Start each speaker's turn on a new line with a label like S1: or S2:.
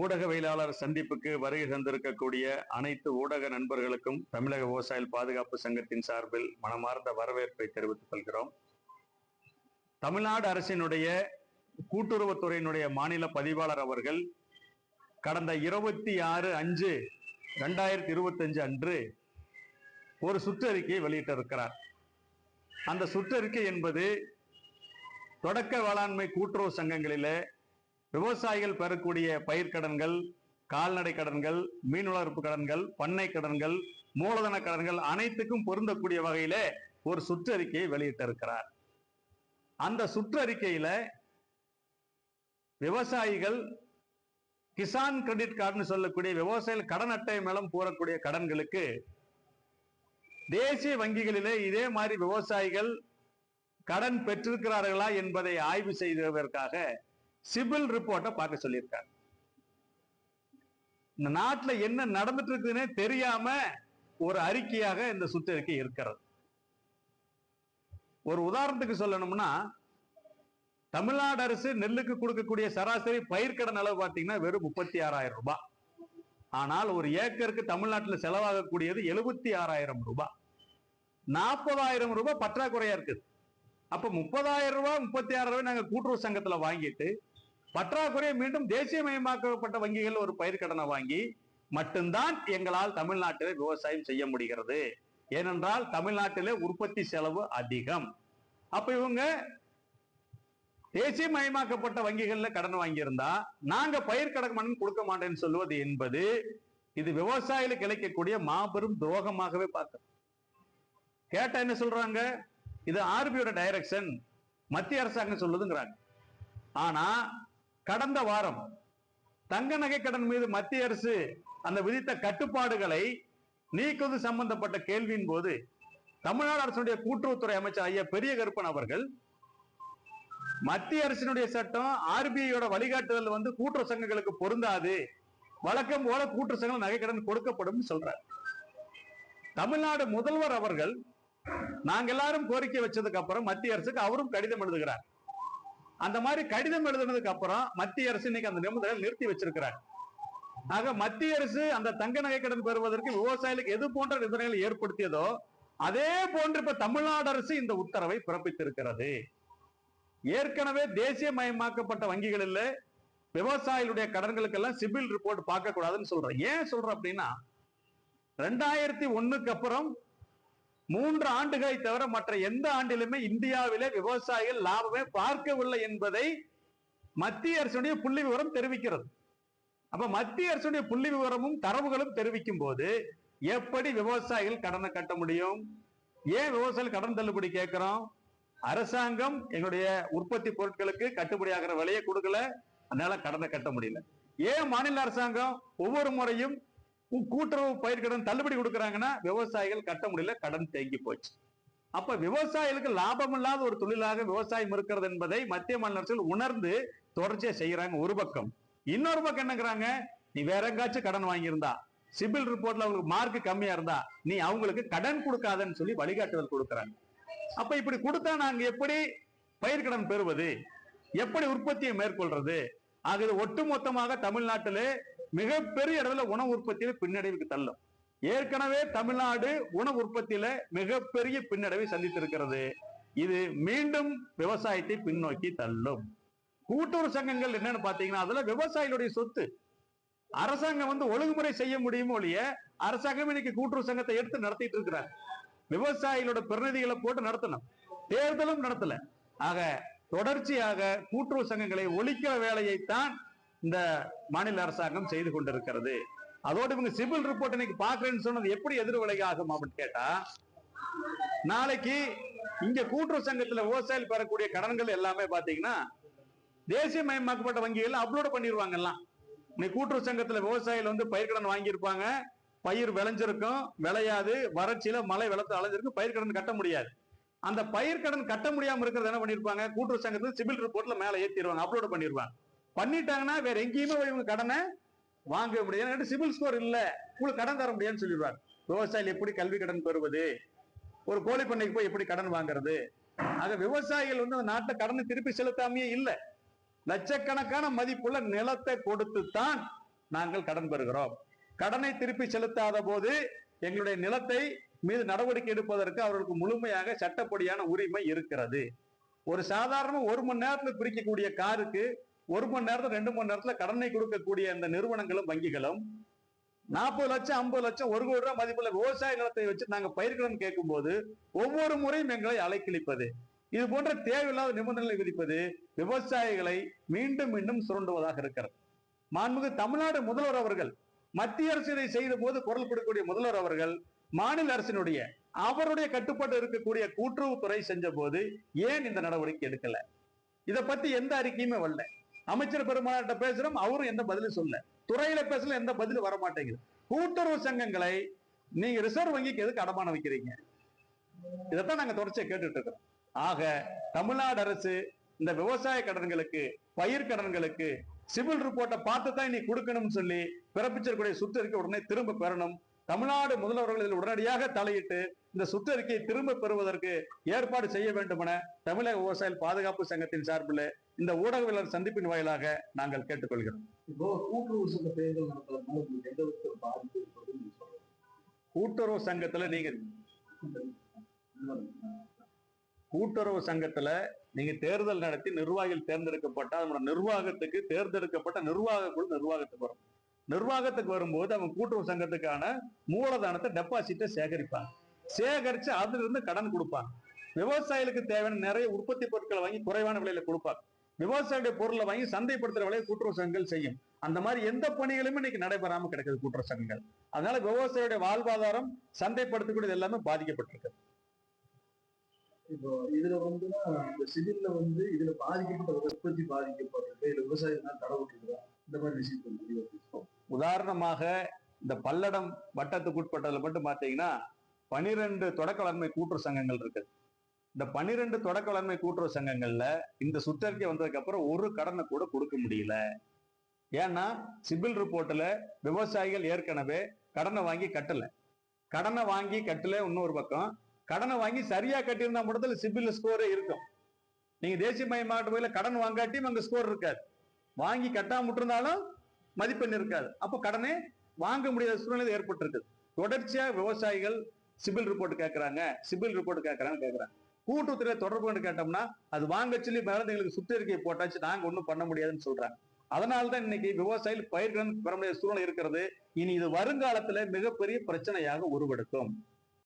S1: ஊடகவியலாளர் சந்திப்புக்கு வருகை தந்திருக்கக்கூடிய அனைத்து ஊடக நண்பர்களுக்கும் தமிழக விவசாயிகள் பாதுகாப்பு சங்கத்தின் சார்பில் மனமார்ந்த வரவேற்பை தெரிவித்துக் கொள்கிறோம். தமிழ்நாடு அரசினுடைய கூட்டுறவுத்துறையினுடைய மாநில பதிவாளர் அவர்கள் கடந்த இருபத்தி ஆறு அஞ்சு ரெண்டாயிரத்தி இருபத்தஞ்சு அன்று ஒரு சுற்றறிக்கையை வெளியிட்டிருக்கிறார். அந்த சுற்றறிக்கை என்பது தொடக்க வேளாண்மை கூட்டுறவு சங்கங்களிலே விவசாயிகள் பெறக்கூடிய பயிர்க்கடன்கள் கால்நடை கடன்கள் மீன் வளர்ப்பு கடன்கள் பண்ணை கடன்கள் மூலதன கடன்கள் அனைத்துக்கும் பொருந்தக்கூடிய வகையில ஒரு சுற்றறிக்கையை வெளியிட்டிருக்கிறார். அந்த சுற்றறிக்கையில விவசாயிகள் கிசான் கிரெடிட் கார்டுன்னு சொல்லக்கூடிய விவசாயிகள் கடன் அட்டை மேலும் கூறக்கூடிய கடன்களுக்கு தேசிய வங்கிகளிலே இதே மாதிரி விவசாயிகள் கடன் பெற்றிருக்கிறார்களா என்பதை ஆய்வு செய்வதற்காக சிபில் ரிப்போர்ட்டை பார்க்க சொல்லியிருக்காரு. இந்த நாட்டுல என்ன நடந்துட்டு இருக்குன்னே தெரியாம ஒரு அறிக்கையாக இந்த சுற்றறிக்கை இருக்கிறது. ஒரு உதாரணத்துக்கு சொல்லணும்னா தமிழ்நாடு அரசு நெல்லுக்கு கொடுக்கக்கூடிய சராசரி பயிர்க்கடன் அளவு பார்த்தீங்கன்னா வெறும் முப்பத்தி ஆறாயிரம் ரூபாய். ஆனால் ஒரு ஏக்கருக்கு தமிழ்நாட்டில் செலவாகக்கூடியது எழுபத்தி ஆறாயிரம் ரூபாய். நாற்பதாயிரம் ரூபாய் பற்றாக்குறையா இருக்குது. அப்ப முப்பதாயிரம் ரூபாய் முப்பத்தி ஆயிரம் ரூபாய் நாங்க கூட்டுறவு சங்கத்துல வாங்கிட்டு பற்றாக்குறையை மீண்டும் தேசியமயமாக்கப்பட்ட வங்கிகள் ஒரு பயிர்க்கடனை வாங்கி மட்டும்தான் எங்களால் தமிழ்நாட்டிலே விவசாயம் செய்ய முடிகிறது. ஏனென்றால் தமிழ்நாட்டிலே உற்பத்தி செலவு அதிகம். அப்ப இவங்க தேசியமயமாக்கப்பட்ட வங்கிகள்ல கடன் வாங்கியிருந்தா நாங்க பயிர் கடன் கொடுக்க மாட்டேன்னு சொல்லுவது என்பது இது விவசாயிகளுக்கு இழைக்கக்கூடிய மாபெரும் துரோகமாகவே பார்க்க கேட்டா என்ன சொல்றாங்க? இது ஆர்பியோட டைரக்ஷன் மத்திய அரசாங்கம் சொல்லுதுங்கிறாங்க. ஆனா கடந்த வாரம் தங்க நகை கடன் மீது மத்திய அரசு அந்த விதித்த கட்டுப்பாடுகளை நீக்குவது சம்பந்தப்பட்ட கேள்வியின் போது தமிழ்நாடு அரசுடைய கூட்டுறவுத்துறை அமைச்சர் ஐயா பெரிய கருப்பன் அவர்கள் மத்திய அரசினுடைய சட்டம் ஆர்பிஐயோட வழிகாட்டுதல் வந்து கூட்டுறவு சங்கங்களுக்கு பொருந்தாது வழக்கம் போல கூட்டுறவு சங்கம் நகைக்கடன் கொடுக்கப்படும் சொல்றார். தமிழ்நாடு முதல்வர் அவர்கள் நாங்க எல்லாரும் கோரிக்கை வச்சதுக்கு அப்புறம் மத்திய அரசுக்கு அவரும் கடிதம் எழுதுகிறார். அந்த மாதிரி கடிதம் எழுதுனதுக்கு அப்புறம் மத்திய அரசு இன்னைக்கு அந்த நிபந்தனை நிறுத்தி வச்சிருக்கிறார். ஆக மத்திய அரசு அந்த தங்க நகை கடன் பெறுவதற்கு விவசாயிகளுக்கு எது போன்ற நிபந்தனைகளை ஏற்படுத்தியதோ அதே போன்று இப்ப தமிழ்நாடு அரசு இந்த உத்தரவை பிறப்பித்திருக்கிறது. ஏற்கனவே தேசிய மயமாக்கப்பட்ட வங்கிகளில் விவசாயிகளுடைய கடன்களுக்கெல்லாம் சிபில் ரிப்போர்ட் பார்க்க கூடாதுன்னு சொல்றேன் ஏன் சொல்றேன் அப்படின்னா ரெண்டாயிரத்தி ஒண்ணுக்கு அப்புறம் மூன்று ஆண்டுகளை தவிர மற்ற எந்த ஆண்டிலுமே இந்தியாவிலே விவசாயிகள் லாபமே பார்க்கவில்லை என்பதை மத்திய அரசுடைய புள்ளி விவரம் தெரிவிக்கிறது. அப்ப மத்திய அரசுடைய புள்ளி விவரமும் தரவுகளும் தெரிவிக்கும் போது எப்படி விவசாயிகள் கடனை கட்ட முடியும்? ஏன் விவசாயிகள் கடன் தள்ளுபடி கேட்கிறோம்? அரசாங்கம் எங்களுடைய உற்பத்தி பொருட்களுக்கு கட்டுப்படியாகிற விலையை கொடுக்கல. அதனால கடனை கட்ட முடியல. ஏன் மாநில அரசாங்கம் ஒவ்வொரு முறையும் கூட்டுறவு பயிர்க்கடன் தள்ளுபடி கொடுக்கறாங்கன்னா விவசாயிகள் கட்ட முடியல கடன் தேங்கி போச்சு. அப்ப விவசாயிகளுக்கு லாபம் இல்லாத ஒரு தொழிலாக விவசாயம் இருக்கிறது என்பதை மத்திய மாநில அரசுகள் உணர்ந்து தொடர்ச்சியா செய்யறாங்க ஒரு பக்கம். இன்னொரு பக்கம் என்னங்கிறாங்க? நீ வேற எங்காச்சும் கடன் வாங்கியிருந்தா சிபில் ரிப்போர்ட்ல அவங்களுக்கு மார்க் கம்மியா இருந்தா நீ அவங்களுக்கு கடன் கொடுக்காதன்னு சொல்லி வழிகாட்டுதல் கொடுக்கறாங்க. அப்ப இப்படி கொடுத்தா நாங்க எப்படி பயிர்க்கடன் பெறுவது? எப்படி உற்பத்தியை மேற்கொள்றது? ஆகவே ஒட்டுமொத்தமாக தமிழ்நாட்டிலே மிகப்பெரிய அளவில் உணவு உற்பத்தியில பின்னடைவுக்கு தள்ளும். ஏற்கனவே தமிழ்நாடு உணவு உற்பத்தியில மிகப்பெரிய பின்னடைவை சந்தித்திருக்கிறது. இது மீண்டும் விவசாயத்தை பின்னோக்கி தள்ளும். கூட்டுறவு சங்கங்கள் என்னன்னு பாத்தீங்கன்னா அதுல விவசாயிகளுடைய சொத்து. அரசாங்கம் வந்து ஒழுங்குமுறை செய்ய முடியுமோ ஒழிய அரசாங்கம் இன்னைக்கு கூட்டுறவு சங்கத்தை எடுத்து நடத்திட்டு இருக்கிறார். விவசாயிகளோட பிரதிநிதிகளை போட்டு நடத்தணும். தேர்தலும் நடத்தல. ஆக தொடர்ச்சியாக கூட்டுறவு சங்கங்களை ஒழிக்கிற வேலையைத்தான் இந்த மாநில அரசாங்கம் செய்து கொண்டிருக்கிறது. அதோடு இவங்க சிவில் ரிப்போர்ட் இன்னைக்கு பாக்குறேன்னு சொன்னது எப்படி எதிர்விளைவு ஆகும் அப்படின்னு கேட்டா நாளைக்கு இங்க கூட்டுறவு சங்கத்துல விவசாயிகள் பெறக்கூடிய கடன்கள் எல்லாமே பாத்தீங்கன்னா தேசியமயமாக்கப்பட்ட வங்கிகள் அப்லோட் பண்ணிடுவாங்க எல்லாம். இன்னைக்கு கூட்டுறவு சங்கத்துல விவசாயிகள் வந்து பயிர்க்கடன் வாங்கியிருப்பாங்க. பயிர் விளைஞ்சிருக்கும் விளையாது வறட்சியில மழை வெள்ளத்து அலைஞ்சிருக்கும் பயிர்க்கடன் கட்ட முடியாது. அந்த பயிர்க்கடன் கட்ட முடியாம இருக்கிறது என்ன பண்ணிருப்பாங்க? கூட்டுறவு சங்கத்துல சிவில் ரிப்போர்ட்ல மேல ஏத்திடுவாங்க அப்லோட் பண்ணிடுவாங்க பண்ணிட்டாங்கன்னா வேற எங்கேயுமே போய் இவங்க கடனை வாங்க முடியாது. சிபில் ஸ்கோர் இல்ல. உங்களுக்கு கடன் தர முடியாதுன்னு சொல்லிடுவாங்க விவசாயிகள் எப்படி கல்வி கடன் பெறுவது? ஒரு கோழி பண்ணைக்கு போய் எப்படி கடன் வாங்குறது? ஆக விவசாயிகள் வந்து நாட்டை கடனை திருப்பி செலுத்தாமையே இல்லை. லட்சக்கணக்கான மதிப்புள்ள நிலத்தை கொடுத்து தான் நாங்கள் கடன் பெறுகிறோம். கடனை திருப்பி செலுத்தாத போது எங்களுடைய நிலத்தை மீது நடவடிக்கை எடுப்பதற்கு அவர்களுக்கு முழுமையாக சட்டப்படியான உரிமை இருக்கிறது. ஒரு சாதாரண ஒரு மணி நேரத்துல பிரிக்கக்கூடிய காருக்கு ஒரு மணி நேரத்துல ரெண்டு மணி நேரத்துல கடனை கொடுக்கக்கூடிய அந்த நிறுவனங்களும் வங்கிகளும் நாற்பது லட்சம் ஐம்பது லட்சம் ஒரு கோடி ரூபாய் மதிப்புள்ள விவசாய நிலத்தை வச்சு நாங்க பயிர்கடன் கேட்கும்போது ஒவ்வொரு முறையும் எங்களை அலைக்கழிப்பது. இது போன்ற தேவையில்லாத நிபந்தனைகளை விதிப்பது விவசாயிகளை மீண்டும் மீண்டும் சுரண்டுவதாக இருக்கிறது. மாண்புமிகு தமிழ்நாடு முதல்வர் அவர்கள் மத்திய அரசு இதை செய்த போது குரல் கொடுக்கக்கூடிய முதல்வர் அவர்கள் மாநில அரசினுடைய அவருடைய கட்டுப்பாட்டு இருக்கக்கூடிய கூட்டுறவுத்துறை செஞ்ச போது ஏன் இந்த நடவடிக்கை எடுக்கல? இதை பத்தி எந்த அறிக்கையுமே வரல. அமைச்சர் பெருமாட்ட பேசுறோம் அவரும் எந்த பதிலும் சொல்ல துறையில பேசல எந்த பதிலும் வர மாட்டேங்குது கூட்டுறவு சங்கங்களை நீங்க ரிசர்வ் வங்கிக்கு எதுக்கு அடமான வைக்கிறீங்க? இதைத்தான் நாங்க தொடர்ச்சியா கேட்டுட்டு இருக்கிறோம். ஆக தமிழ்நாடு அரசு இந்த விவசாய கடன்களுக்கு பயிர் கடன்களுக்கு சிவில் ரிப்போர்ட்டை பார்த்து தான் நீ கொடுக்கணும்னு சொல்லி பிறப்பிச்சிருக்கூடிய சுற்றறிக்கை உடனே திரும்ப பெறணும். தமிழ்நாடு முதல்வர்கள் இதில் உடனடியாக தலையிட்டு இந்த சுற்றறிக்கையை திரும்ப பெறுவதற்கு ஏற்பாடு செய்ய வேண்டும் என தமிழக விவசாய பாதுகாப்பு சங்கத்தின் சார்பில் இந்த ஊடகவியலாளர் சந்திப்பின் வாயிலாக நாங்கள் கேட்டுக்கொள்கிறோம்.
S2: கூட்டுறவு
S1: சங்கத்துல நீங்க கூட்டுறவு சங்கத்துல நீங்க தேர்தல் நடத்தி நிர்வாகிகள் தேர்ந்தெடுக்கப்பட்ட அதனோட நிர்வாகத்துக்கு தேர்ந்தெடுக்கப்பட்ட நிர்வாக குழு நிர்வாகத்துக்கு வரும். நிர்வாகத்துக்கு வரும்போது அவங்க கூட்டுறவு சங்கத்துக்கான மூலதனத்தை டெபாசிட்டை சேகரிப்பாங்க. சேகரிச்சு அதுல இருந்து கடன் கொடுப்பாங்க. விவசாயிகளுக்கு தேவையான நிறைய உற்பத்தி பொருட்களை வாங்கி குறைவான விலையில கொடுப்பாங்க. விவசாயியுடைய பொருளை வாங்கி சந்தைப்படுத்துற வேலையை கூட்டுறவு சங்கங்கள் செய்யும். அந்த மாதிரி எந்த பணிகளுமே இன்னைக்கு நடைபெறாம கிடைக்குது கூட்டுறவு சங்கங்கள். அதனால விவசாயியுடைய வாழ்வாதாரம் சந்தைப்படுத்தக்கூடியது எல்லாமே பாதிக்கப்பட்டிருக்கு.
S2: இப்போ இதுல வந்துன்னா இந்த சிவில்ல வந்து இதுல பாதிக்கப்பட்ட உற்பத்தி பாதிக்கப்படுறது இல்ல விவசாயம் தான் விட்டுருக்கா இந்த மாதிரி விஷயத்தை முடிவு
S1: உதாரணமாக இந்த பல்லடம் வட்டத்துக்குட்பட்டதுல மட்டும் பார்த்தீங்கன்னா பனிரெண்டு தொடக்க வளர்மை கூட்டுறவு சங்கங்கள் இருக்கு இந்த பனிரெண்டு தொடக்க வளர்மை கூட்டுறவு சங்கங்கள்ல இந்த சுற்றறிக்கை வந்ததுக்கு அப்புறம் ஒரு கடனை கூட கொடுக்க முடியல. ஏன்னா சிபில் ரிப்போர்ட்ல விவசாயிகள் ஏற்கனவே கடனை வாங்கி கட்டல. கடனை வாங்கி கட்டல இன்னொரு பக்கம் கடனை வாங்கி சரியா கட்டியிருந்தா மட்டும் சிபில் ஸ்கோரே இருக்கும். நீங்க தேசிய தேசியமயமாகட்ட போயில கடன் வாங்காட்டியும் அங்க ஸ்கோர் இருக்காது. வாங்கி கட்டாம விட்டுருந்தாலும் மதிப்பெண் இருக்காது. அப்போ கடனே வாங்க முடியாத சூழ்நிலை ஏற்பட்டிருக்கு தொடர்ச்சியா விவசாயிகள் சிபில் ரிப்போர்ட் கேட்கறாங்க சிபில் ரிப்போர்ட் கேட்கறாங்கன்னு கேட்கறாங்க கூட்டுத்துறை தொடர்பு கேட்டோம்னா அது வாங்க சொல்லி மேல எங்களுக்கு சுற்றறிக்கை போட்டாச்சு. நாங்க ஒண்ணும் பண்ண முடியாதுன்னு சொல்றாங்க. அதனால தான் இன்னைக்கு விவசாயிகள் பயிர்கள் பெற முடியாத சூழ்நிலை இருக்கிறது. இனி இது வருங்காலத்துல மிகப்பெரிய பிரச்சனையாக உருவெடுக்கும்.